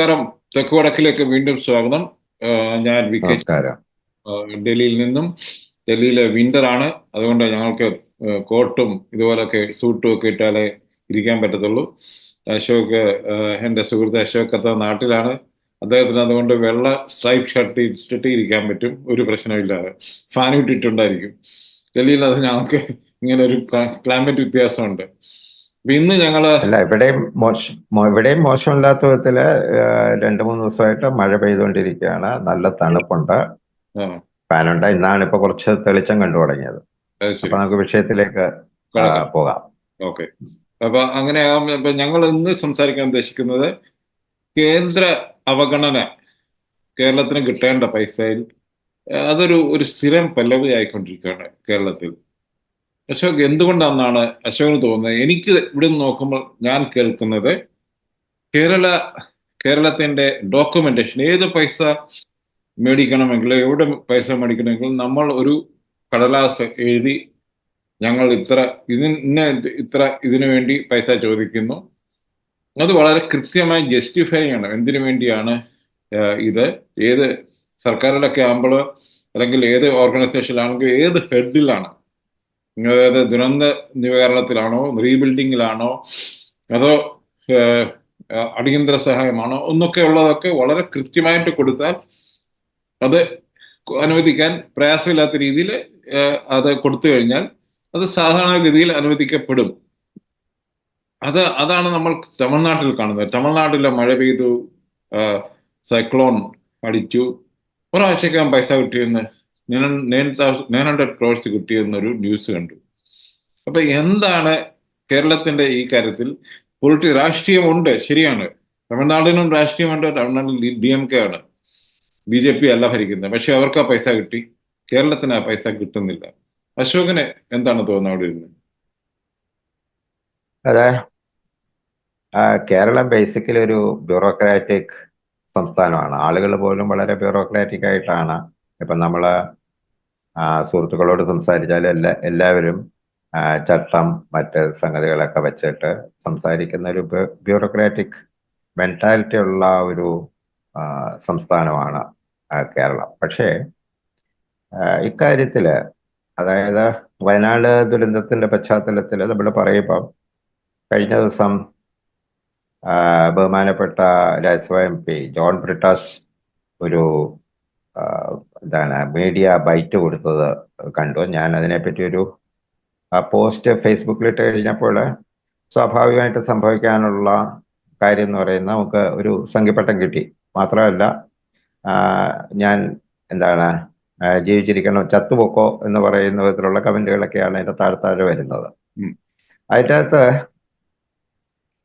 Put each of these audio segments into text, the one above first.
നമസ്കാരം. തെക്ക് വടക്കിലേക്ക് വീണ്ടും സ്വാഗതം. ഞാൻ വി കെ ഡൽഹിയിൽ നിന്നും. ഡൽഹിയിലെ വിന്റർ ആണ്. അതുകൊണ്ട് ഞങ്ങൾക്ക് കോട്ടും ഇതുപോലൊക്കെ സൂട്ടും ഒക്കെ ഇട്ടാലേ ഇരിക്കാൻ പറ്റത്തുള്ളൂ. അശോക് എന്റെ എന്റെ സുഹൃത്ത് അശോക് കത്ത നാട്ടിലാണ്. അദ്ദേഹത്തിന് അതുകൊണ്ട് വെള്ള സ്ട്രൈപ്പ് ഷർട്ട് ഇട്ടിട്ട് ഇരിക്കാൻ പറ്റും. ഒരു പ്രശ്നമില്ലാതെ ഫാൻ ഇട്ടിട്ടുണ്ടായിരിക്കും. ഡൽഹിയിൽ അത് ഞങ്ങൾക്ക് ഇങ്ങനെ ഒരു ക്ലൈമറ്റ് വ്യത്യാസമുണ്ട്. ഇന്ന് ഞങ്ങൾ അല്ല ഇവിടെയും മോശം ഇവിടെയും മോശമില്ലാത്ത വിധത്തിൽ രണ്ടു മൂന്ന് ദിവസമായിട്ട് മഴ പെയ്തുകൊണ്ടിരിക്കുകയാണ്. നല്ല തണുപ്പുണ്ട്. ഫാനുണ്ട്. ഇന്നാണ് ഇപ്പൊ കുറച്ച് തെളിച്ചം കണ്ടു തുടങ്ങിയത്. അപ്പൊ നമുക്ക് വിഷയത്തിലേക്ക് പോകാം. ഓക്കെ. അപ്പൊ അങ്ങനെ ഇപ്പൊ ഞങ്ങൾ ഇന്ന് സംസാരിക്കാൻ ഉദ്ദേശിക്കുന്നത് കേന്ദ്ര അവഗണന കേരളത്തിന് കിട്ടേണ്ട പൈസയിൽ അതൊരു ഒരു സ്ഥിരം പല്ലവി ആയിക്കൊണ്ടിരിക്കുകയാണ് കേരളത്തിൽ. അശോക് എന്തുകൊണ്ടാണെന്നാണ് അശോകിന് തോന്നുന്നത്? എനിക്ക് ഇവിടെ നിന്ന് നോക്കുമ്പോൾ ഞാൻ കേൾക്കുന്നത് കേരള കേരളത്തിന്റെ ഡോക്യുമെന്റേഷൻ ഏത് പൈസ മേടിക്കണമെങ്കിൽ എവിടെ പൈസ മേടിക്കണമെങ്കിൽ നമ്മൾ ഒരു കടലാസ് എഴുതി ഞങ്ങൾ ഇത്ര ഇതിന് ഇത്ര ഇതിനു വേണ്ടി പൈസ ചോദിക്കുന്നു. അത് വളരെ കൃത്യമായി ജസ്റ്റിഫൈ ചെയ്യണം. എന്തിനു വേണ്ടിയാണ് ഇത്? ഏത് സർക്കാരിലൊക്കെ ആകുമ്പോൾ അല്ലെങ്കിൽ ഏത് ഓർഗനൈസേഷനിലാണെങ്കിൽ ഏത് ഹെഡിലാണ് അതായത് ദുരന്ത നിവാരണത്തിലാണോ റീബിൽഡിങ്ങിലാണോ അതോ അടിയന്തര സഹായമാണോ ഒന്നൊക്കെ ഉള്ളതൊക്കെ വളരെ കൃത്യമായിട്ട് കൊടുത്താൽ അത് അനുവദിക്കാൻ പ്രയാസമില്ലാത്ത രീതിയിൽ അത് കൊടുത്തു കഴിഞ്ഞാൽ അത് സാധാരണ സാധാരണഗതിയിൽ അനുവദിക്കപ്പെടും. അത് അതാണ് നമ്മൾ തമിഴ്നാട്ടിൽ കാണുന്നത്. തമിഴ്നാട്ടിലെ മഴ പെയ്തു സൈക്ലോൺ അടിച്ചു. ഒരാഴ്ചക്കകം പൈസ കിട്ടിയെന്ന് നയൻ ഹൺഡ്രഡ് ക്രോഴ്സ് കിട്ടിയെന്നൊരു ന്യൂസ് കണ്ടു. അപ്പൊ എന്താണ് കേരളത്തിന്റെ ഈ കാര്യത്തിൽ? പൊളിറ്റി രാഷ്ട്രീയമുണ്ട് ശരിയാണ്. തമിഴ്നാടിനും രാഷ്ട്രീയമുണ്ട് തമിഴ്നാട്ടിൽ ഡി എം കെ ആണ്. ബി ജെ പി അല്ല ഭരിക്കുന്നത്. പക്ഷെ അവർക്ക് ആ പൈസ കിട്ടി. കേരളത്തിന് ആ പൈസ കിട്ടുന്നില്ല. അശോകന് എന്താണ് തോന്നുന്നത് അവിടെ ഇരുന്ന്? അതെ. കേരളം ബേസിക്കലി ഒരു ബ്യൂറോക്രാറ്റിക് സംസ്ഥാനമാണ്. ആളുകൾ പോലും വളരെ ബ്യൂറോക്രാറ്റിക് ആയിട്ടാണ്. ഇപ്പം നമ്മൾ സുഹൃത്തുക്കളോട് സംസാരിച്ചാൽ എല്ലാ എല്ലാവരും ചട്ടം മറ്റ് സംഗതികളൊക്കെ വെച്ചിട്ട് സംസാരിക്കുന്ന ഒരു ബ്യൂറോക്രാറ്റിക് മെന്റാലിറ്റി ഉള്ള ഒരു സംസ്ഥാനമാണ് കേരളം. പക്ഷേ ഇക്കാര്യത്തിൽ അതായത് വയനാട് ദുരന്തത്തിന്റെ പശ്ചാത്തലത്തിൽ നമ്മൾ പറയുമ്പം കഴിഞ്ഞ ദിവസം ബഹുമാനപ്പെട്ട രാജ്യസഭ എം പി ജോൺ ബ്രിട്ടാസ് ഒരു എന്താണ് മീഡിയ ബൈറ്റ് കൊടുത്തത് കണ്ടു. ഞാൻ അതിനെപ്പറ്റി ഒരു പോസ്റ്റ് ഫേസ്ബുക്കിലിട്ട് കഴിഞ്ഞപ്പോൾ സ്വാഭാവികമായിട്ട് സംഭവിക്കാനുള്ള കാര്യം എന്ന് പറയുന്നത് നമുക്ക് ഒരു സംഖ്യപ്പട്ടം കിട്ടി. മാത്രമല്ല ഞാൻ എന്താണ് ജീവിച്ചിരിക്കണോ ചത്തുപൊക്കോ എന്ന് പറയുന്ന വിധത്തിലുള്ള കമന്റുകളൊക്കെയാണ് അതിന്റെ താഴെ വരുന്നത്. അതിന്റെ അകത്ത്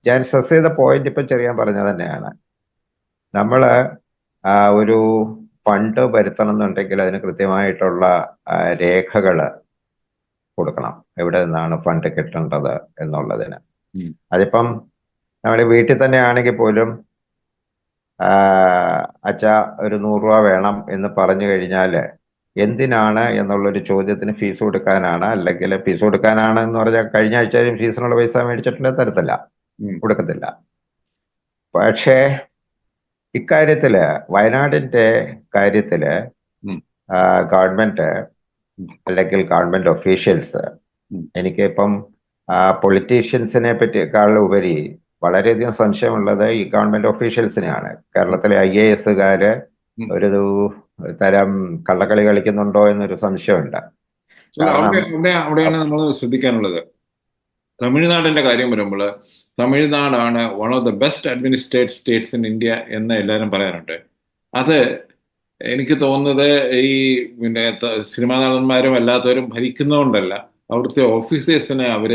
ഞാൻ സ്ട്രെസ് ചെയ്ത പോയിന്റ് ഇപ്പം ചെറിയാൻ പറഞ്ഞത് തന്നെയാണ്. നമ്മൾ ഒരു ഫണ്ട് വരുത്തണം എന്നുണ്ടെങ്കിൽ അതിന് കൃത്യമായിട്ടുള്ള രേഖകൾ കൊടുക്കണം. എവിടെ നിന്നാണ് ഫണ്ട് കിട്ടേണ്ടത് എന്നുള്ളതിന്. അതിപ്പം നമ്മൾ വീട്ടിൽ തന്നെ ആണെങ്കിൽ പോലും അച്ഛ ഒരു നൂറ് രൂപ വേണം എന്ന് പറഞ്ഞു കഴിഞ്ഞാൽ എന്തിനാണ് എന്നുള്ളൊരു ചോദ്യത്തിന് ഫീസ് കൊടുക്കാനാണ് അല്ലെങ്കിൽ ഫീസ് കൊടുക്കാനാണ് എന്ന് പറഞ്ഞാൽ കഴിഞ്ഞ ആഴ്ചയും ഫീസിനുള്ള പൈസ മേടിച്ചിട്ടുണ്ടെങ്കിൽ തരത്തില്ല. കൊടുക്കത്തില്ല. പക്ഷേ ഇക്കാര്യത്തിൽ വയനാടിന്റെ കാര്യത്തിൽ ഗവൺമെന്റ് അല്ലെങ്കിൽ ഗവൺമെന്റ് ഒഫീഷ്യൽസ് എനിക്ക് ഇപ്പം പൊളിറ്റീഷ്യൻസിനെ പറ്റിയേക്കാൾ ഉപരി വളരെയധികം സംശയമുള്ളത് ഈ ഗവൺമെന്റ് ഒഫീഷ്യൽസിനെയാണ്. കേരളത്തിലെ ഐ എ എസുകാര്. ഒരു തരം കള്ളക്കളി കളിക്കുന്നുണ്ടോ എന്നൊരു സംശയമുണ്ട്. അവിടെയാണ് നമ്മൾ ശ്രദ്ധിക്കാനുള്ളത്. തമിഴ്നാടിന്റെ കാര്യം വരുമ്പോൾ തമിഴ്നാടാണ് one of the best administrate states in India എന്ന് എല്ലാവരും പറയാറുണ്ട്. അത് എനിക്ക് തോന്നുന്നത് ഈ പിന്നെ സിനിമാ നടന്മാരും അല്ലാത്തവരും ഭരിക്കുന്നതുകൊണ്ടല്ല അവിടുത്തെ ഓഫീസേഴ്സിന് അവർ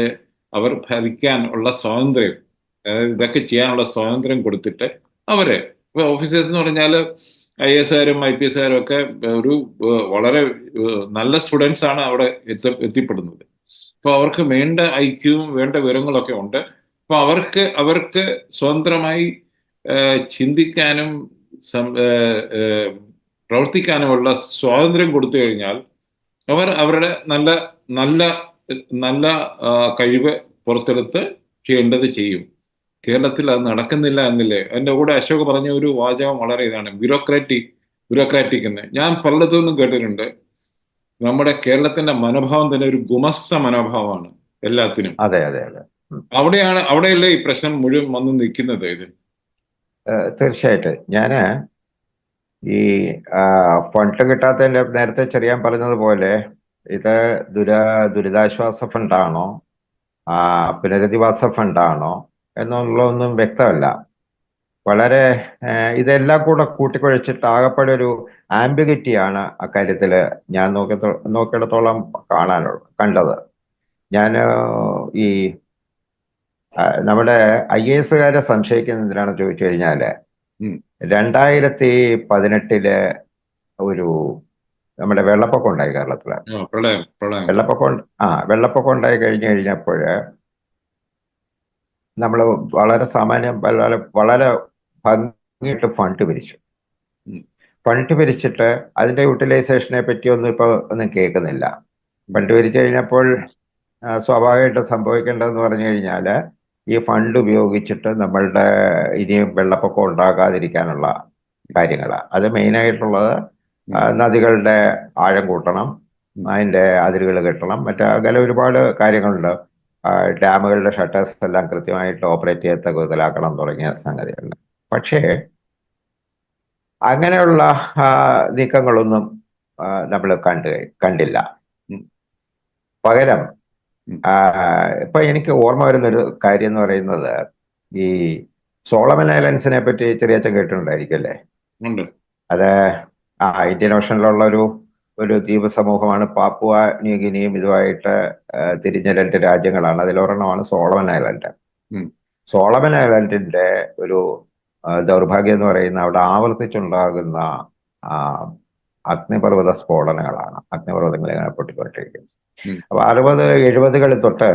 അവർ ഭരിക്കാൻ ഉള്ള സ്വാതന്ത്ര്യം അതായത് ഇതൊക്കെ ചെയ്യാനുള്ള സ്വാതന്ത്ര്യം കൊടുത്തിട്ട് അവർ ഇപ്പൊ ഓഫീസേഴ്സ് എന്ന് പറഞ്ഞാൽ ഐ എസ് ആരും ഐ പി എസ് ആരും ഒക്കെ ഒരു വളരെ നല്ല സ്റ്റുഡൻസ് ആണ് അവിടെ എത്തി എത്തിപ്പെടുന്നത്. അപ്പോൾ അവർക്ക് വേണ്ട ഐക്യവും വേണ്ട വിവരങ്ങളൊക്കെ ഉണ്ട്. അപ്പോൾ അവർക്ക് അവർക്ക് സ്വതന്ത്രമായി ചിന്തിക്കാനും പ്രവർത്തിക്കാനുമുള്ള സ്വാതന്ത്ര്യം കൊടുത്തു കഴിഞ്ഞാൽ അവർ അവരുടെ നല്ല നല്ല നല്ല കഴിവ് പുറത്തെടുത്ത് ചെയ്യേണ്ടത് ചെയ്യും. കേരളത്തിൽ അത് നടക്കുന്നില്ല എന്നില്ലേ? എന്റെ കൂടെ അശോക് പറഞ്ഞ ഒരു വാചകം വളരെ ഇതാണ്. ബ്യൂറോക്രാറ്റിക് ബ്യൂറോക്രാറ്റിക് എന്ന്. ഞാൻ പലതൊന്നും കേട്ടിട്ടുണ്ട്. നമ്മുടെ കേരളത്തിന്റെ മനോഭാവം തന്നെ ഒരു ഗുമസ്ത മനോഭാവമാണ് എല്ലാത്തിനും. അതെ അതെ അതെ. അവിടെയാണ് അവിടെയല്ലേ ഈ പ്രശ്നം മുഴുവൻ വന്ന് നിൽക്കുന്നത് ഇത്? തീർച്ചയായിട്ടും. ഞാൻ ഈ ഫണ്ട് കിട്ടാത്തതിന്റെ നേരത്തെ ചെറിയാൻ പറഞ്ഞതുപോലെ ഇത് ദുര ദുരിതാശ്വാസ ഫണ്ടാണോ പുനരധിവാസ ഫണ്ടാണോ എന്നുള്ളതൊന്നും വ്യക്തമല്ല. വളരെ ഇതെല്ലാം കൂടെ കൂട്ടിക്കുഴച്ചിട്ട് ആകപ്പെടെ ഒരു ആംബിഗിറ്റിയാണ് അക്കാര്യത്തിൽ ഞാൻ നോക്കി നോക്കിയിടത്തോളം കാണാനുള്ളത് കണ്ടത്. ഞാൻ ഈ നമ്മുടെ ഐ എ എസുകാരെ സംശയിക്കുന്നത് എന്തിനാണെന്ന് ചോദിച്ചു കഴിഞ്ഞാൽ രണ്ടായിരത്തി പതിനെട്ടിൽ ഒരു നമ്മുടെ വെള്ളപ്പൊക്കം ഉണ്ടായി കേരളത്തിൽ. വെള്ളപ്പൊക്കം ആ വെള്ളപ്പൊക്കം ഉണ്ടായി കഴിഞ്ഞു കഴിഞ്ഞപ്പോൾ നമ്മൾ വളരെ സാമാന്യം വളരെ വളരെ ഭംഗിയായിട്ട് ഫണ്ട് പിരിച്ചു. ഫണ്ട് പിരിച്ചിട്ട് അതിന്റെ യൂട്ടിലൈസേഷനെ പറ്റിയൊന്നും ഇപ്പൊ ഒന്നും കേൾക്കുന്നില്ല. ഫണ്ട് പിരിച്ചു കഴിഞ്ഞപ്പോൾ സ്വാഭാവികമായിട്ട് സംഭവിക്കേണ്ടതെന്ന് പറഞ്ഞു കഴിഞ്ഞാൽ ഈ ഫണ്ട് ഉപയോഗിച്ചിട്ട് നമ്മളുടെ ഇനിയും വെള്ളപ്പൊക്കം ഉണ്ടാകാതിരിക്കാനുള്ള കാര്യങ്ങൾ അത് മെയിനായിട്ടുള്ളത് നദികളുടെ ആഴം കൂട്ടണം അതിന്റെ അതിരുകൾ കെട്ടണം മറ്റേ അങ്ങനെ ഒരുപാട് കാര്യങ്ങളുണ്ട്. ഡാമുകളുടെ ഷട്ടേഴ്സ് എല്ലാം കൃത്യമായിട്ട് ഓപ്പറേറ്റ് ചെയ്യത്തക്ക വിധത്തിലാക്കണം തുടങ്ങിയ സംഗതികളുണ്ട്. പക്ഷേ അങ്ങനെയുള്ള നീക്കങ്ങളൊന്നും നമ്മൾ കണ്ടു കണ്ടില്ല. പകരം ഇപ്പൊ എനിക്ക് ഓർമ്മ വരുന്നൊരു കാര്യം എന്ന് പറയുന്നത് ഈ സോളമൻ ഐലൻഡ്സിനെ പറ്റി ചെറിയച്ചൻ കേട്ടിട്ടുണ്ടായിരിക്കും അല്ലേ? അത് ആ ഇന്ത്യൻ ഓഷനിലുള്ള ഒരു ഒരു ദ്വീപ് സമൂഹമാണ് പാപ്പുവ ന്യൂഗിനിയും ഇതുമായിട്ട് തിരിഞ്ഞ രണ്ട് രാജ്യങ്ങളാണ്. അതിലൊരെണ്ണമാണ് സോളമൻ ഐലൻഡ് സോളമൻ ഐലൻഡിന്റെ ഒരു ദൗർഭാഗ്യം എന്ന് പറയുന്ന അവിടെ ആവർത്തിച്ചുണ്ടാകുന്ന ആ, അഗ്നിപർവത സ്ഫോടനങ്ങളാണ് അഗ്നിപർവതങ്ങൾ ഇങ്ങനെ പൊട്ടിക്കൊണ്ടിരിക്കുന്നത്. അപ്പൊ അറുപത് എഴുപതുകളിൽ തൊട്ട്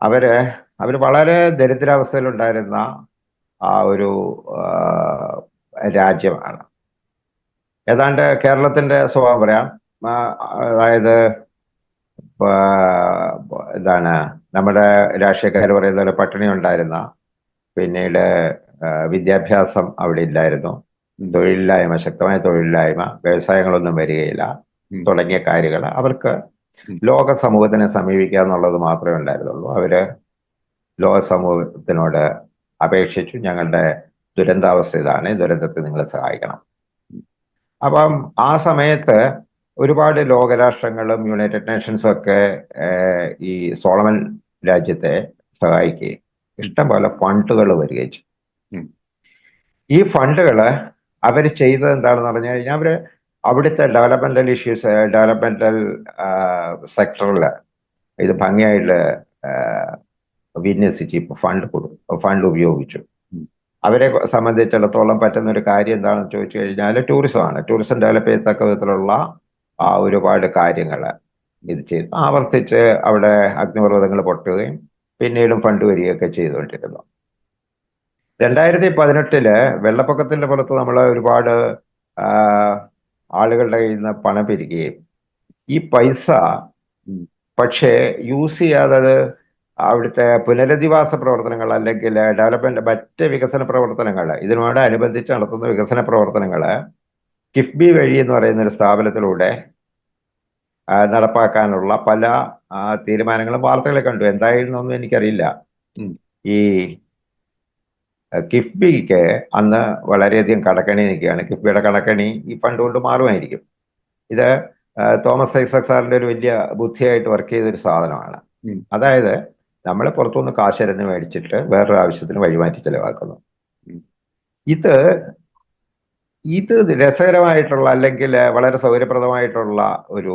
അവർ അവർ വളരെ ദരിദ്രാവസ്ഥയിലുണ്ടായിരുന്ന ആ ഒരു രാജ്യമാണ് ഏതാണ്ട് കേരളത്തിന്റെ സ്വഭാവം പറയാം അതായത് ഇതാണ് എന്താണ് നമ്മുടെ രാഷ്ട്രീയക്കാർ പറയുന്ന പോലെ പട്ടിണി ഉണ്ടായിരുന്ന പിന്നീട് വിദ്യാഭ്യാസം അവിടെ ഇല്ലായിരുന്നു. തൊഴിലില്ലായ്മ ശക്തമായ തൊഴിലില്ലായ്മ വ്യവസായങ്ങളൊന്നും വരികയില്ല തുടങ്ങിയ കാര്യങ്ങൾ. അവർക്ക് ലോക സമൂഹത്തിനെ സമീപിക്കുക എന്നുള്ളത് മാത്രമേ ഉണ്ടായിരുന്നുള്ളൂ. അവർ ലോക സമൂഹത്തിനോട് അപേക്ഷിച്ചു. ഞങ്ങളുടെ ദുരന്താവസ്ഥ ഇതാണ്. ദുരന്തത്തെ നിങ്ങൾ സഹായിക്കണം. അപ്പം ആ സമയത്ത് ഒരുപാട് ലോകരാഷ്ട്രങ്ങളും യുണൈറ്റഡ് നേഷൻസും ഒക്കെ ഈ സോളമൻ രാജ്യത്തെ സഹായിക്കുകയും ഇഷ്ടംപോലെ ഫണ്ടുകൾ വരികയും ചെയ്തു. ഈ ഫണ്ടുകൾ അവർ ചെയ്തത് എന്താണെന്ന് പറഞ്ഞു കഴിഞ്ഞാൽ അവർ അവിടുത്തെ ഡെവലപ്മെന്റൽ ഇഷ്യൂസ് ഡെവലപ്മെന്റൽ സെക്ടറിൽ ഇത് ഭംഗിയായിട്ട് വിന്യസിച്ച് ഇപ്പൊ ഫണ്ട് കൊടുക്കും ഫണ്ട് ഉപയോഗിച്ചു. അവരെ സംബന്ധിച്ചിടത്തോളം പറ്റുന്ന ഒരു കാര്യം എന്താണെന്ന് ചോദിച്ചു കഴിഞ്ഞാൽ ടൂറിസമാണ് ടൂറിസം ഡെവലപ്പ് ചെയ്യത്തക്ക വിധത്തിലുള്ള ആ ഒരുപാട് കാര്യങ്ങൾ ഇത് ചെയ്തു. ആവർത്തിച്ച് അവിടെ അഗ്നിപർവതങ്ങൾ പൊട്ടുകയും പിന്നീടും ഫണ്ട് വരികയൊക്കെ ചെയ്തുകൊണ്ടിരുന്നു. രണ്ടായിരത്തി പതിനെട്ടിൽ വെള്ളപ്പൊക്കത്തിന്റെ പുറത്ത് നമ്മൾ ഒരുപാട് ആളുകളുടെ കയ്യിൽ നിന്ന് പണം പിരിക്കുകയും ഈ പൈസ. പക്ഷേ യൂസ് ചെയ്യാതെ അവിടുത്തെ പുനരധിവാസ പ്രവർത്തനങ്ങൾ അല്ലെങ്കിൽ ഡെവലപ്മെന്റ് മറ്റ് വികസന പ്രവർത്തനങ്ങൾ ഇതിനോട് അനുബന്ധിച്ച് നടത്തുന്ന വികസന പ്രവർത്തനങ്ങൾ കിഫ്ബി വഴി എന്ന് പറയുന്ന ഒരു സ്ഥാപനത്തിലൂടെ നടപ്പാക്കാനുള്ള പല തീരുമാനങ്ങളും വാർത്തകളെ കണ്ടു എന്തായിരുന്നൊന്നും എനിക്കറിയില്ല. ഈ കിഫ്ബിക്ക് അന്ന് വളരെയധികം കടക്കണി നിൽക്കുകയാണ്. കിഫ്ബിയുടെ കടക്കണി ഈ ഫണ്ട് കൊണ്ട് മാറുമായിരിക്കും. ഇത് തോമസ് ഐസക് സാറിന്റെ ഒരു വലിയ ബുദ്ധിയായിട്ട് വർക്ക് ചെയ്ത ഒരു സാധനമാണ് അതായത് നമ്മൾ പുറത്തുനിന്ന് കാശരന്ന് മേടിച്ചിട്ട് വേറൊരു ആവശ്യത്തിന് വഴിമാറ്റി ചെലവാക്കുന്നു. ഇത് ഇത് രസകരമായിട്ടുള്ള അല്ലെങ്കിൽ വളരെ സൗകര്യപ്രദമായിട്ടുള്ള ഒരു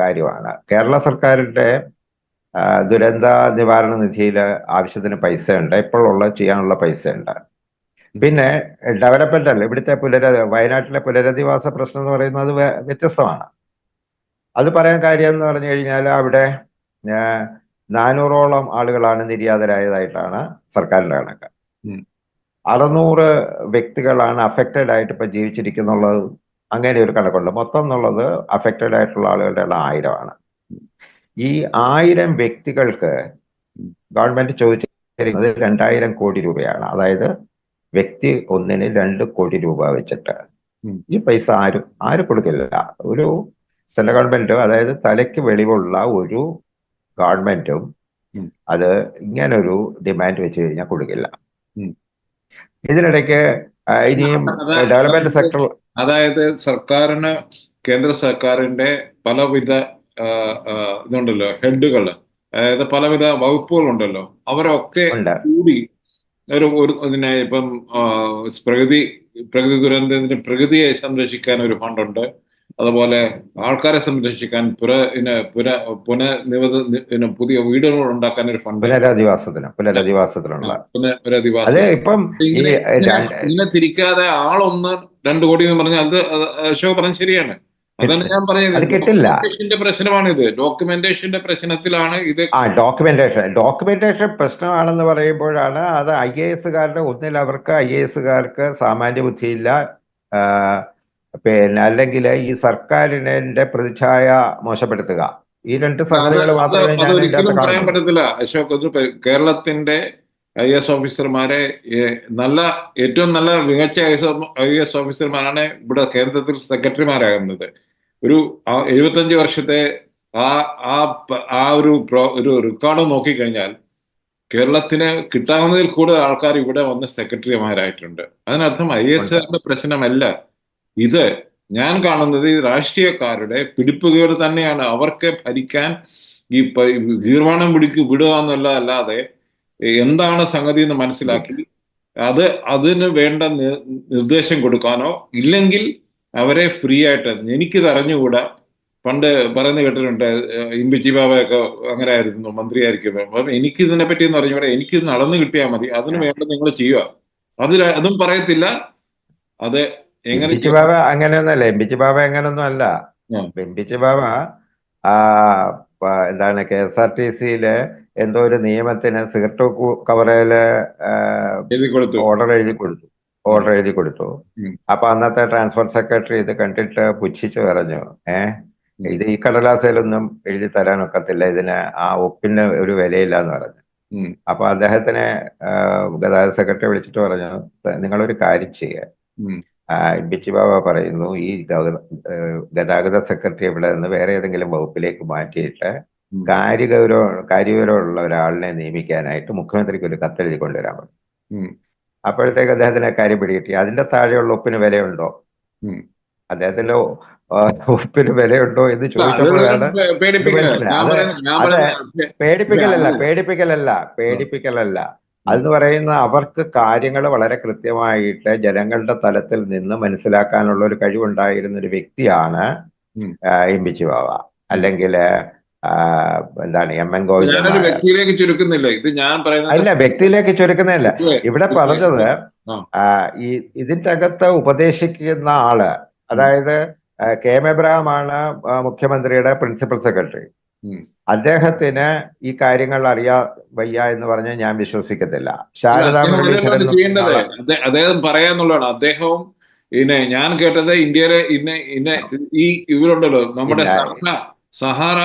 കാര്യമാണ്. കേരള സർക്കാരിന്റെ ദുരന്ത നിവാരണ നിധിയിൽ ആവശ്യത്തിന് പൈസ ഉണ്ട് ഇപ്പോഴുള്ള ചെയ്യാനുള്ള പൈസ ഉണ്ട് പിന്നെ അല്ല? ഇവിടുത്തെ പുനര വയനാട്ടിലെ പുനരധിവാസ പ്രശ്നം എന്ന് പറയുന്നത് വ്യത്യസ്തമാണ്. അത് പറയാൻ കാര്യം എന്ന് പറഞ്ഞു കഴിഞ്ഞാൽ അവിടെ നാനൂറോളം ആളുകളാണ് നിര്യാതരായതായിട്ടാണ് സർക്കാരിന്റെ കണക്ക്. അറുന്നൂറ് വ്യക്തികളാണ് അഫക്റ്റഡ് ആയിട്ട് ഇപ്പൊ ജീവിച്ചിരിക്കുന്നുള്ളത്. അങ്ങനെ ഒരു കണക്കുണ്ട്. മൊത്തം എന്നുള്ളത് അഫക്റ്റഡ് ആയിട്ടുള്ള ആളുകളുടെ എണ്ണം ആയിരമാണ്. ഈ ആയിരം വ്യക്തികൾക്ക് ഗവൺമെന്റ് ചോദിച്ചത് രണ്ടായിരം കോടി രൂപയാണ്. അതായത് വ്യക്തി ഒന്നിന് രണ്ട് കോടി രൂപ വെച്ചിട്ട്. ഈ പൈസ ആരും ആരും കൊടുക്കില്ല. ഒരു സെൻട്രൽ ഗവൺമെന്റോ അതായത് തലയ്ക്ക് വെളിവുള്ള ഒരു ഗവൺമെന്റും അത് ഇങ്ങനൊരു ഡിമാൻഡ് വെച്ച് കഴിഞ്ഞാൽ കൊടുക്കില്ല. ഇതിനിടയ്ക്ക് ഇനിയും ഡെവലപ്മെന്റ് സെക്ടർ അതായത് സർക്കാരിന് കേന്ദ്ര സർക്കാരിന്റെ പലവിധ ഇതുണ്ടല്ലോ ഹെഡുകൾ അതായത് പലവിധ വകുപ്പുകളുണ്ടല്ലോ. അവരൊക്കെ കൂടി ഒരു ഒരു ഇതിനെ ഇപ്പം പ്രകൃതി പ്രകൃതി ദുരന്തത്തിന് പ്രകൃതിയെ സംരക്ഷിക്കാൻ ഒരു ഫണ്ടുണ്ട്. അതുപോലെ ആൾക്കാരെ സംരക്ഷിക്കാൻ പുര ഇന് പുര പുനർനിവ പുതിയ വീടുകൾ ഉണ്ടാക്കാൻ ഒരു ഫണ്ട്. പുനരധിവാസത്തിന് പുനരധിവാസത്തിനുള്ള. അത് പുനരധിവാസം. ഇപ്പം ഈ ഇങ്ങനെ തിരിക്കാതെ ആളൊന്ന് രണ്ടു കോടി എന്ന് പറഞ്ഞാൽ അത് അത് അശോക് പറഞ്ഞ ശരിയാണ്. അതാണ് ഞാൻ പറയുന്നത്. ഡോക്യുമെന്റേഷന്റെ പ്രശ്നമാണിത്. ഡോക്യുമെന്റേഷന്റെ പ്രശ്നത്തിലാണ് ഇത് ആ ഡോക്യുമെന്റേഷൻ ഡോക്യുമെന്റേഷൻ പ്രശ്നമാണെന്ന് പറയുമ്പോഴാണ് അത് ഐ എ എസുകാരുടെ ഒന്നിൽ അവർക്ക് ഐ എ എസുകാർക്ക് സാമാന്യ ബുദ്ധിയില്ല. പിന്നെ അല്ലെങ്കിൽ ഈ സർക്കാരിനെ പ്രതിച്ഛായ മോശപ്പെടുത്തുക. ഈ രണ്ട് സംഗതികൾ മാത്രമേ പറയാൻ പറ്റത്തില്ല. അശോക് കേരളത്തിന്റെ ഐ എസ് ഓഫീസർമാരെ നല്ല ഏറ്റവും നല്ല മികച്ച ഐ എസ് ഐ എസ് ഓഫീസർമാരാണ് ഇവിടെ കേന്ദ്രത്തിൽ സെക്രട്ടറിമാരാകുന്നത്. ഒരു എഴുപത്തഞ്ച് വർഷത്തെ ആ ആ ആ ഒരു ഒരു റെക്കോർഡ് നോക്കിക്കഴിഞ്ഞാൽ കേരളത്തിന് കിട്ടാവുന്നതിൽ കൂടുതൽ ആൾക്കാർ ഇവിടെ വന്ന് സെക്രട്ടറിമാരായിട്ടുണ്ട്. അതിനർത്ഥം ഐ എസ് പ്രശ്നമല്ല. ഇത് ഞാൻ കാണുന്നത് ഈ രാഷ്ട്രീയക്കാരുടെ പിടിപ്പുകേട് തന്നെയാണ്. അവർക്ക് ഭരിക്കാൻ ഈ ഗീർവാണം പിടിക്ക് വിടുക എന്നുള്ളതല്ലാതെ എന്താണ് സംഗതി എന്ന് മനസ്സിലാക്കി അത് അതിന് വേണ്ട നിർദ്ദേശം കൊടുക്കാനോ ഇല്ലെങ്കിൽ അവരെ ഫ്രീ ആയിട്ട് എനിക്ക് തറഞ്ഞുകൂടാ പണ്ട് പറയുന്ന കേട്ടിട്ടുണ്ട് ഇമ്പിച്ചി ബാബയൊക്കെ അങ്ങനെ ആയിരുന്നു മന്ത്രിയായിരിക്കും അപ്പം എനിക്ക് ഇതിനെ പറ്റി എന്ന് അറിഞ്ഞൂടെ എനിക്ക് നടന്നു കിട്ടിയാൽ മതി. അതിന് വേണ്ട നിങ്ങൾ ചെയ്യുക. അത് അതും പറയത്തില്ല. അത് എങ്ങനെ ബാബ അങ്ങനെയൊന്നല്ല എംപിച്ചി ബാബ അങ്ങനെയൊന്നും അല്ല. എംപിച്ചി ബാബ എന്താണ് കെ എസ് ആർ ടി സിയിൽ എന്തോ ഒരു നിയമത്തിന് സിഗരറ്റ് കവറയിൽ ഓർഡർ എഴുതി കൊടുത്തു ഓർഡർ എഴുതി കൊടുത്തു. അപ്പൊ അന്നത്തെ ട്രാൻസ്പോർട്ട് സെക്രട്ടറി ഇത് കണ്ടിട്ട് പുച്ഛിച്ചു പറഞ്ഞു ഏ ഇത് ഈ കടലാസയിലൊന്നും എഴുതി തരാൻ ഒക്കത്തില്ല ഇതിന് ആ ഒപ്പിന് ഒരു വിലയില്ല എന്ന് പറഞ്ഞു. അപ്പൊ അദ്ദേഹത്തിനെ ഗതാഗത സെക്രട്ടറി വിളിച്ചിട്ട് പറഞ്ഞു നിങ്ങളൊരു കാര്യം ചെയ്യുക. ബിച്ചി ബാബ പറയുന്നു ഈ ഗത- ഗതാഗത സെക്രട്ടറി ഇവിടെ നിന്ന് വേറെ ഏതെങ്കിലും വകുപ്പിലേക്ക് മാറ്റിയിട്ട്. കാര്യഗൗരവ കാര്യഗൗരവമുള്ള ഒരാളിനെ നിയമിക്കാനായിട്ട് മുഖ്യമന്ത്രിക്ക് ഒരു കത്തെഴുതി കൊണ്ടുവരാൻ പറഞ്ഞു. ഉം. അപ്പോഴത്തേക്ക് അദ്ദേഹത്തിന് കാര്യം പിടികിട്ടി. അതിന്റെ താഴെയുള്ള ഒപ്പിന് വിലയുണ്ടോ. അദ്ദേഹത്തിന്റെ ഒപ്പിന് വിലയുണ്ടോ എന്ന് ചോദിച്ചപ്പോഴാണ് പേടിപ്പിക്കലല്ല പേടിപ്പിക്കലല്ല പേടിപ്പിക്കലല്ല. അതെന്ന് പറയുന്ന അവർക്ക് കാര്യങ്ങൾ വളരെ കൃത്യമായിട്ട് ജനങ്ങളുടെ തലത്തിൽ നിന്ന് മനസ്സിലാക്കാനുള്ള ഒരു കഴിവുണ്ടായിരുന്ന ഒരു വ്യക്തിയാണ്. എം പി ബാബ അല്ലെങ്കിൽ എന്താണ് എം എൻ ഗോവിന്ദൻ ഞാനൊരു വ്യക്തിയിലേക്ക് ചുരുക്കുന്നില്ല. ഇത് ഞാൻ പറയുന്നത് അല്ല വ്യക്തിയിലേക്ക് ചുരുക്കുന്നില്ല. ഇവിടെ പറഞ്ഞത് ഈ ഇതിന്റെ അകത്ത് ഉപദേശിക്കുന്ന ആൾ അതായത് കെ എം എബ്രഹാം ആണ് മുഖ്യമന്ത്രിയുടെ പ്രിൻസിപ്പൽ സെക്രട്ടറി. അദ്ദേഹത്തിന് ഈ കാര്യങ്ങൾ അറിയാ വയ്യ എന്ന് പറഞ്ഞ് ഞാൻ വിശ്വസിക്കത്തില്ല. ശാരദാ അദ്ദേഹം പറയാന്നുള്ളതാണ്. അദ്ദേഹവും ഇന്നെ ഞാൻ കേട്ടത് ഇന്ത്യയിലെ ഇന്നെ ഇന്നെ ഈ ഇവരുണ്ടല്ലോ നമ്മുടെ സഹാറ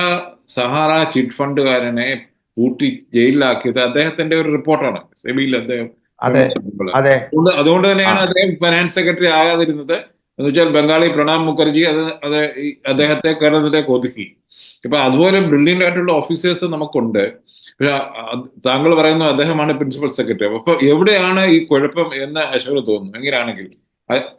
സഹാറ ചിറ്റ് ഫണ്ടുകാരനെ പൂട്ടി ജയിലിലാക്കിയത് അദ്ദേഹത്തിന്റെ ഒരു റിപ്പോർട്ടാണ്. സെബിയിൽ അദ്ദേഹം അതെ അതെ. അതുകൊണ്ട് അതുകൊണ്ട് തന്നെയാണ് അദ്ദേഹം ഫിനാൻസ് സെക്രട്ടറി ആകാതിരുന്നത്. എന്ന് വെച്ചാൽ ബംഗാളി പ്രണാബ് മുഖർജി അത് അത് അദ്ദേഹത്തെ കേരളത്തിലേക്ക് ഒതുക്കി. ഇപ്പൊ അതുപോലെ ബ്രില്യന്റ് ആയിട്ടുള്ള ഓഫീസേഴ്സ് നമുക്കുണ്ട്. പക്ഷെ താങ്കൾ പറയുന്നു അദ്ദേഹമാണ് പ്രിൻസിപ്പൽ സെക്രട്ടറി അപ്പൊ എവിടെയാണ് ഈ കുഴപ്പം എന്ന് അശോക് തോന്നുന്നു. എങ്ങനെയാണെങ്കിൽ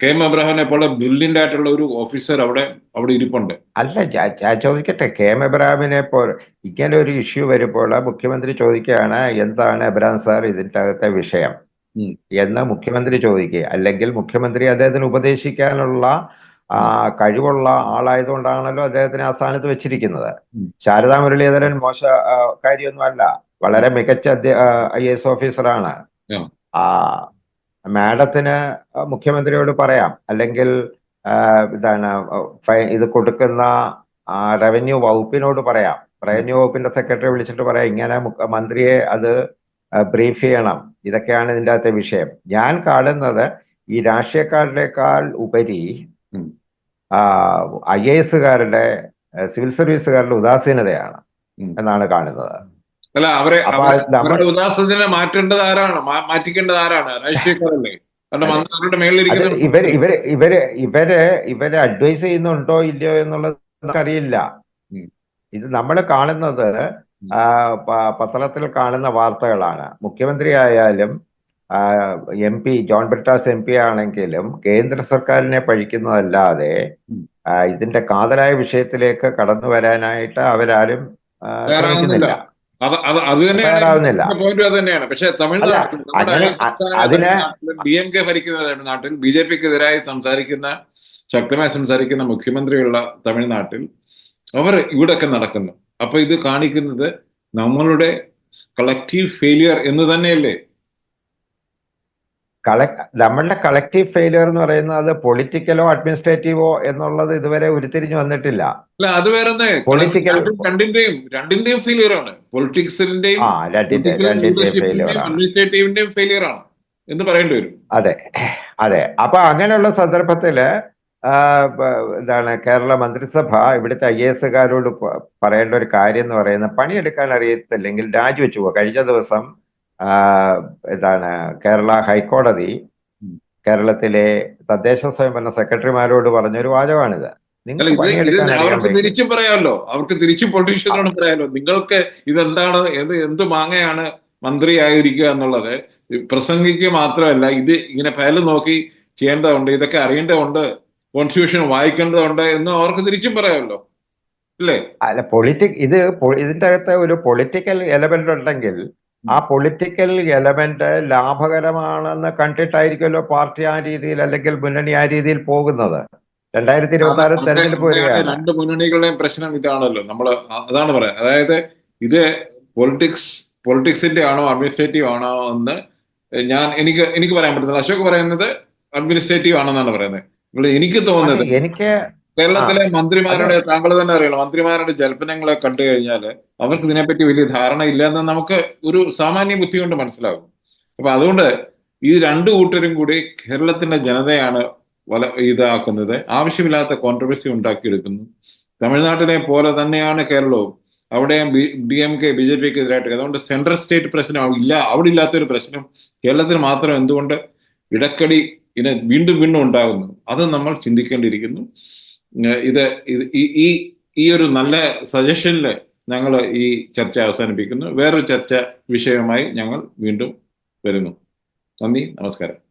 കെ എം അബ്രഹാമിനെ പോലെ ബ്രില്യന്റ് ആയിട്ടുള്ള ഒരു ഓഫീസർ അവിടെ അവിടെ ഇരിപ്പുണ്ട്. അല്ല ഞാൻ- ചോദിക്കട്ടെ കെ എം എബ്രഹാമിനെ പോലെ ഇങ്ങനെ ഒരു ഇഷ്യൂ വരുമ്പോൾ മുഖ്യമന്ത്രി ചോദിക്കുകയാണ് എന്താണ് എബ്രഹാം സാർ ഇതിന്റെ അകത്തെ വിഷയം എന്ന് മുഖ്യമന്ത്രി ചോദിക്കുക അല്ലെങ്കിൽ മുഖ്യമന്ത്രി അദ്ദേഹത്തിന് ഉപദേശിക്കാനുള്ള ആ, കഴിവുള്ള ആളായതുകൊണ്ടാണല്ലോ അദ്ദേഹത്തിനെ ആ സ്ഥാനത്ത് വെച്ചിരിക്കുന്നത്. ശാരദാ മുരളീധരൻ മോശ കാര്യമൊന്നും കാര്യമൊന്നുമല്ല. വളരെ മികച്ച ഐ എസ് ഓഫീസറാണ്. ആ മാഡത്തിന് മുഖ്യമന്ത്രിയോട് പറയാം. അല്ലെങ്കിൽ ഇതാണ് ഇത് കൊടുക്കുന്ന റവന്യൂ വകുപ്പിനോട് പറയാം. റവന്യൂ വകുപ്പിന്റെ സെക്രട്ടറി വിളിച്ചിട്ട് പറയാം ഇങ്ങനെ മന്ത്രിയെ അത് ബ്രീഫ് ചെയ്യണം. ഇതൊക്കെയാണ് ഇതിന്റെ അകത്തെ വിഷയം. ഞാൻ കാണുന്നത് ഈ രാഷ്ട്രീയക്കാരുടെക്കാൾ ഉപരി. ഐ എ എസുകാരുടെ സിവിൽ സർവീസുകാരുടെ ഉദാസീനതയാണ് എന്നാണ് കാണുന്നത്. അല്ല അവരെ അവരുടെ ഉദാസത്തിനെ മാറ്റേണ്ടത് ആരാണ്? മാറ്റിക്കേണ്ടത് ആരാണ്? രാഷ്ട്രീയക്കാരല്ലേ ഇവർ ഇവർ ഇവർ ഇവർ ഇവർ അഡ്വൈസ് ചെയ്യുന്നുണ്ടോ ഇല്ലയോ എന്നുള്ളത് നമുക്കറിയില്ല. ഇത് നമ്മൾ കാണുന്നത് പത്രത്തിൽ കാണുന്ന വാർത്തകളാണ്. മുഖ്യമന്ത്രി ആയാലും M P John Brittas M P ആണെങ്കിലും കേന്ദ്ര സർക്കാരിനെ പഴിക്കുന്നതല്ലാതെ ഇതിന്റെ കാതലായ വിഷയത്തിലേക്ക് കടന്നു വരാനായിട്ട് അവരാരും ശ്രമിക്കുന്നില്ല. അത് അത് അത് തന്നെയാണ് പോയിന്റ് അത് തന്നെയാണ്. പക്ഷെ തമിഴ്നാട്ടിൽ അതിനെ തമിഴ്നാട്ടിൽ ഡി എം കെ ഭരിക്കുന്ന നാട്ടിൽ ബി ജെ പിക്ക് എതിരായി സംസാരിക്കുന്ന ശക്തമായി സംസാരിക്കുന്ന മുഖ്യമന്ത്രിയുള്ള തമിഴ്നാട്ടിൽ അവർ ഇവിടെയൊക്കെ നടക്കുന്നു. അപ്പൊ ഇത് കാണിക്കുന്നത് നമ്മളുടെ കളക്റ്റീവ് ഫെയിലിയർ എന്ന് തന്നെയല്ലേ? കളക് നമ്മളുടെ കളക്റ്റീവ് ഫെയിലിയർ എന്ന് പറയുന്നത് പൊളിറ്റിക്കലോ അഡ്മിനിസ്ട്രേറ്റീവോ എന്നുള്ളത് ഇതുവരെ ഉരുത്തിരിഞ്ഞു വന്നിട്ടില്ല. അല്ല അത് വേറെ പൊളിറ്റിക്കൽ രണ്ടിന്റെയും രണ്ടിന്റെയും ഫെയിലിയർ ആണ്. പൊളിറ്റിക്സിന്റെയും അഡ്മിനിസ്ട്രേറ്റീവിന്റെയും ഫെയിലിയർ ആണ്. എന്ന് പറയേണ്ടി വരും. അതെ അതെ. അപ്പൊ അങ്ങനെയുള്ള സന്ദർഭത്തിൽ ഇതാണ് എന്താണ് കേരള മന്ത്രിസഭ ഇവിടുത്തെ ഐ എസുകാരോട് പറയേണ്ട ഒരു കാര്യം എന്ന് പറയുന്നത് പണിയെടുക്കാൻ അറിയത്തില്ലെങ്കിൽ രാജിവെച്ചു പോകുക കഴിഞ്ഞ ദിവസം എന്താണ് കേരള ഹൈക്കോടതി കേരളത്തിലെ തദ്ദേശ സ്വയംഭരണ സെക്രട്ടറിമാരോട് പറഞ്ഞൊരു വാചകമാണിത്. നിങ്ങൾ അവർക്ക്. തിരിച്ചും പറയാമല്ലോ. അവർക്ക് തിരിച്ചും പൊളിറ്റീഷ്യനോട് പറയാമല്ലോ. നിങ്ങൾക്ക് ഇതെന്താണ് എന്ത് എന്ത് മാങ്ങയാണ് മന്ത്രിയായിരിക്കുക എന്നുള്ളത് പ്രസംഗിക്കുക മാത്രമല്ല ഇത് ഇങ്ങനെ ഫയൽ നോക്കി ചെയ്യേണ്ടതുണ്ട് ഇതൊക്കെ അറിയേണ്ടതുണ്ട് കോൺസ്റ്റിറ്റ്യൂഷൻ വായിക്കേണ്ടതുണ്ട് എന്ന് അവർക്ക് തിരിച്ചും പറയാമല്ലോ. അല്ലേ? അല്ല പൊളിറ്റിക് ഇത് ഇതിന്റെ അകത്ത് ഒരു പൊളിറ്റിക്കൽ എലമെന്റ് ഉണ്ടെങ്കിൽ ആ പൊളിറ്റിക്കൽ എലമെന്റ് ലാഭകരമാണെന്ന് കണ്ടിട്ടായിരിക്കുമല്ലോ പാർട്ടി ആ രീതിയിൽ അല്ലെങ്കിൽ മുന്നണി ആ രീതിയിൽ പോകുന്നത്. രണ്ടായിരത്തി ഇരുപത്തി ആറ് തെരഞ്ഞെടുപ്പ് വരികയാണ്. രണ്ട് മുന്നണികളുടെയും പ്രശ്നം ഇതാണല്ലോ. നമ്മൾ അതാണ് പറയാം അതായത് ഇത് പൊളിറ്റിക്സ് പൊളിറ്റിക്സിന്റെ ആണോ അഡ്മിനിസ്ട്രേറ്റീവ് ആണോ എന്ന് ഞാൻ എനിക്ക് എനിക്ക് പറയാൻ പറ്റുന്നത് അശോക് പറയുന്നത് അഡ്മിനിസ്ട്രേറ്റീവ് ആണെന്നാണ് പറയുന്നത്. എനിക്ക് തോന്നുന്നത് എനിക്ക് കേരളത്തിലെ മന്ത്രിമാരുടെ താങ്കൾ തന്നെ അറിയണം. മന്ത്രിമാരുടെ ജൽപ്പനങ്ങളെ കണ്ടു കഴിഞ്ഞാൽ അവർക്ക് ഇതിനെപ്പറ്റി വലിയ ധാരണ ഇല്ല എന്ന് നമുക്ക് ഒരു സാമാന്യ ബുദ്ധി കൊണ്ട് മനസ്സിലാകും. അപ്പൊ അതുകൊണ്ട് ഈ രണ്ടു കൂട്ടരും കൂടി കേരളത്തിന്റെ ജനതയാണ് വല ഇതാക്കുന്നത്. ആവശ്യമില്ലാത്ത കോൺട്രവേഴ്സി ഉണ്ടാക്കിയെടുക്കുന്നു. തമിഴ്നാട്ടിലെ പോലെ തന്നെയാണ് കേരളവും. അവിടെ D M K B J പിക്ക് എതിരായിട്ട് അതുകൊണ്ട് സെൻട്രൽ സ്റ്റേറ്റ് പ്രശ്നം ഇല്ല അവിടെ ഇല്ലാത്തൊരു പ്രശ്നം കേരളത്തിൽ മാത്രം എന്തുകൊണ്ട് ഇടക്കടി ഇനെ വീണ്ടും വീണ്ടും ഉണ്ടാകുന്നു? അത് നമ്മൾ ചിന്തിക്കേണ്ടിയിരിക്കുന്നു. ഇത് ഈ ഈ ഒരു നല്ല സജഷനിൽ ഞങ്ങൾ ഈ ചർച്ച അവസാനിപ്പിക്കുന്നു. വേറൊരു ചർച്ച വിഷയവുമായി ഞങ്ങൾ വീണ്ടും വരുന്നു. നന്ദി നമസ്കാരം.